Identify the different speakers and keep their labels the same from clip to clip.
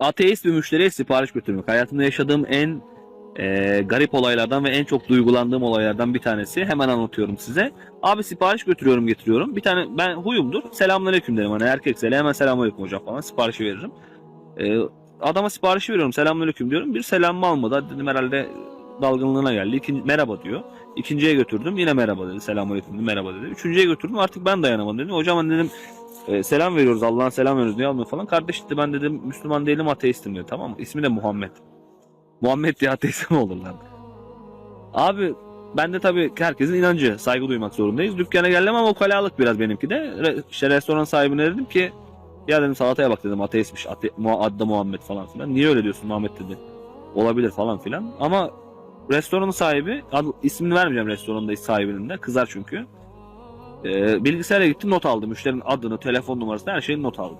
Speaker 1: ateist bir müşteriye sipariş götürmek. Hayatımda yaşadığım en e, garip olaylardan ve en çok duygulandığım olaylardan bir tanesi. Hemen anlatıyorum size. Abi sipariş götürüyorum getiriyorum. Bir tane ben huyumdur. Selamünaleyküm derim. Hani erkekse hemen selamünaleyküm hocam falan siparişi veririm. E, adama siparişi veriyorum. Selamünaleyküm diyorum. Bir selamımı almadı. Dedim herhalde dalgınlığına geldi. İkinci, merhaba diyor. İkinciye götürdüm. Yine merhaba dedi. Selamünaleyküm dedi. Merhaba dedi. Üçüncüye götürdüm. Artık ben dayanamadım dedim. Hocam hani dedim e, selam veriyoruz. Allah'ın selam veriyoruz. Niye almıyor falan. Kardeş dedi ben dedim Müslüman değilim ateistim dedi. Tamam mı? İsmi de Muhammed. Muhammed diye ateist mi olur lan? Abi ben de tabii herkesin inancı, saygı duymak zorundayız. Dükkana geldim ama kalalık biraz benimki de. Re- işte restoran sahibine dedim ki ya dedim salataya bak dedim ateistmiş. Ate Mu- adı da Muhammed falan filan. Niye öyle diyorsun Muhammed dedi. Olabilir falan filan. Ama restoranın sahibi, ismini vermeyeceğim restoranın sahibinin de. Kızar çünkü. Ee, bilgisayara gittim not aldım. Müşterinin adını, telefon numarasını her şeyini not aldım.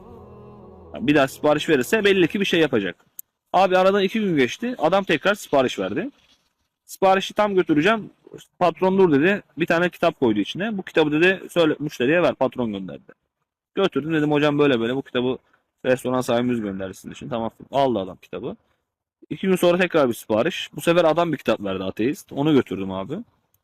Speaker 1: Yani bir daha sipariş verirse belli ki bir şey yapacak. Abi aradan iki gün geçti. Adam tekrar sipariş verdi. Siparişi tam götüreceğim. Patron dur dedi. Bir tane kitap koydu içine. Bu kitabı dedi söyle müşteriye ver patron gönderdi. Götürdüm dedim hocam böyle böyle bu kitabı restoran sahibimiz gönderdi sizin için. Tamam aldı adam kitabı. İki gün sonra tekrar bir sipariş. Bu sefer adam bir kitap verdi ateist. Onu götürdüm abi.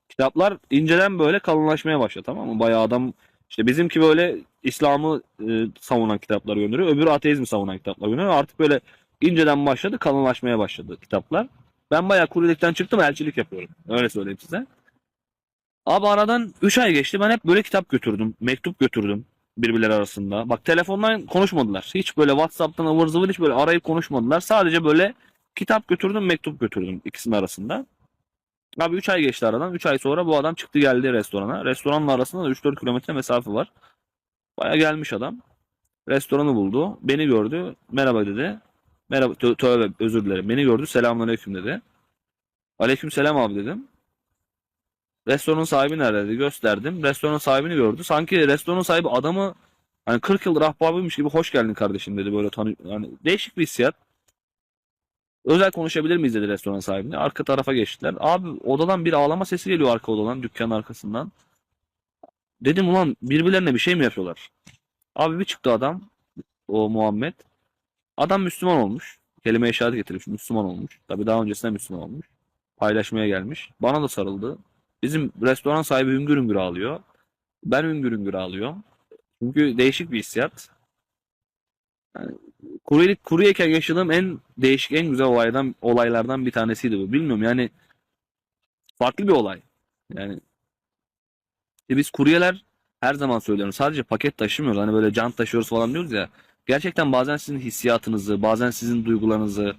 Speaker 1: Kitaplar inceden böyle kalınlaşmaya başladı tamam mı? Bayağı adam işte bizimki böyle İslam'ı e, savunan kitaplar gönderiyor. Öbürü ateizmi savunan kitaplar gönderiyor. Artık böyle inceden başladı kalınlaşmaya başladı kitaplar. Ben bayağı kuryelikten çıktım elçilik yapıyorum. Öyle söyleyeyim size. Abi aradan 3 ay geçti. Ben hep böyle kitap götürdüm. Mektup götürdüm birbirleri arasında. Bak telefondan konuşmadılar. Hiç böyle WhatsApp'tan ıvır zıvır hiç böyle arayıp konuşmadılar. Sadece böyle kitap götürdüm, mektup götürdüm ikisinin arasında. Abi 3 ay geçti aradan. 3 ay sonra bu adam çıktı geldi restorana. Restoranla arasında da 3-4 kilometre mesafe var. Baya gelmiş adam. Restoranı buldu. Beni gördü. Merhaba dedi. Merhaba tö- tövbe özür dilerim. Beni gördü. Selamünaleyküm dedi. Aleyküm selam abi dedim. Restoranın sahibi nerede dedi. Gösterdim. Restoranın sahibini gördü. Sanki restoranın sahibi adamı hani 40 yıldır ahbabıymış gibi hoş geldin kardeşim dedi böyle tanı yani değişik bir hissiyat. Özel konuşabilir miyiz dedi restoran sahibine. Arka tarafa geçtiler. Abi odadan bir ağlama sesi geliyor arka odadan dükkanın arkasından. Dedim ulan birbirlerine bir şey mi yapıyorlar? Abi bir çıktı adam o Muhammed. Adam Müslüman olmuş. Kelime-i şehadet getirmiş. Müslüman olmuş. Tabi daha öncesinde Müslüman olmuş. Paylaşmaya gelmiş. Bana da sarıldı. Bizim restoran sahibi hüngür hüngür ağlıyor. Ben hüngür hüngür ağlıyorum. Çünkü değişik bir hissiyat. Yani, kuryelik, kuryeyken yaşadığım en değişik, en güzel olaydan, olaylardan bir tanesiydi bu. Bilmiyorum yani farklı bir olay. Yani e biz kuryeler her zaman söylüyorum sadece paket taşımıyoruz. Hani böyle can taşıyoruz falan diyoruz ya. Gerçekten bazen sizin hissiyatınızı, bazen sizin duygularınızı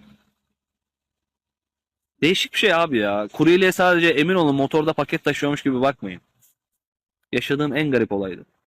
Speaker 1: değişik bir şey abi ya. Kuryeliğe sadece emin olun motorda paket taşıyormuş gibi bakmayın. Yaşadığım en garip olaydı.